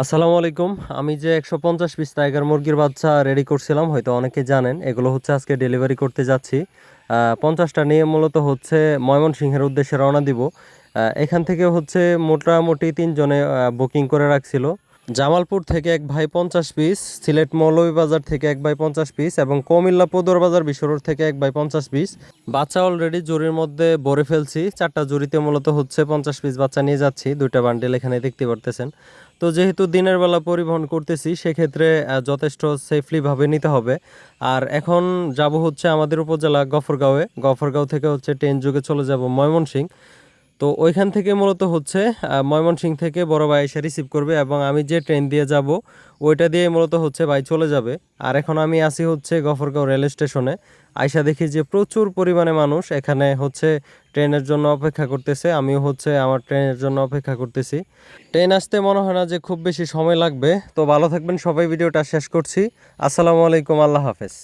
আসসালামু আলাইকুম। আমি যে একশো পঞ্চাশ পিস টাইগার মুরগির বাচ্চা রেডি করছিলাম, হয়তো অনেকে জানেন, এগুলো হচ্ছে আজকে ডেলিভারি করতে যাচ্ছি। পঞ্চাশটা নিয়ে মূলত হচ্ছে ময়মনসিংহের উদ্দেশ্যে রওনা দিব। এখান থেকে হচ্ছে মোটামুটি তিনজনে বুকিং করে রাখছিল। জামালপুর থেকে এক ভাই পঞ্চাশ পিস, সিলেট মৌলভীবাজার থেকে এক ভাই পঞ্চাশ পিস এবং কুমিল্লা পদর বাজার বিশ্বরোড থেকে এক ভাই পঞ্চাশ পিস। বাচ্চা অলরেডি জুরির মধ্যে ভরে ফেলছি, চারটা জুরিতে মূলত হচ্ছে পঞ্চাশ পিস বাচ্চা নিয়ে যাচ্ছি, দুইটা বান্ডেল এখানে দেখতে পারতেছেন। তো যেহেতু দিনের বেলা পরিবহন করতেছি, সেক্ষেত্রে যথেষ্ট সেফলিভাবে নিতে হবে। আর এখন যাব হচ্ছে আমাদের উপজেলা গফরগাঁওয়ে। গফরগাঁও থেকে হচ্ছে ট্রেন যুগে চলে যাব ময়মনসিংহ। তো ওইখান থেকে মূলত হচ্ছে আহ, ময়মনসিংহ থেকে বড় ভাই এসে রিসিভ করবে এবং আমি যে ট্রেন দিয়ে যাব ওইটা দিয়ে মূলত হচ্ছে ভাই চলে যাবে। আর এখন আমি আসি হচ্ছে গফরগাঁও রেল স্টেশনে। আইসা দেখি যে প্রচুর পরিমাণে মানুষ এখানে হচ্ছে ট্রেনের জন্য অপেক্ষা করতেছে। আমিও হচ্ছে আমার ট্রেনের জন্য অপেক্ষা করতেছি। ট্রেন আসতে মনে হয় না যে খুব বেশি সময় লাগবে। তো ভালো থাকবেন সবাই ভিডিওটা শেষ করছি। আসসালামু আলাইকুম আল্লাহ হাফেজ।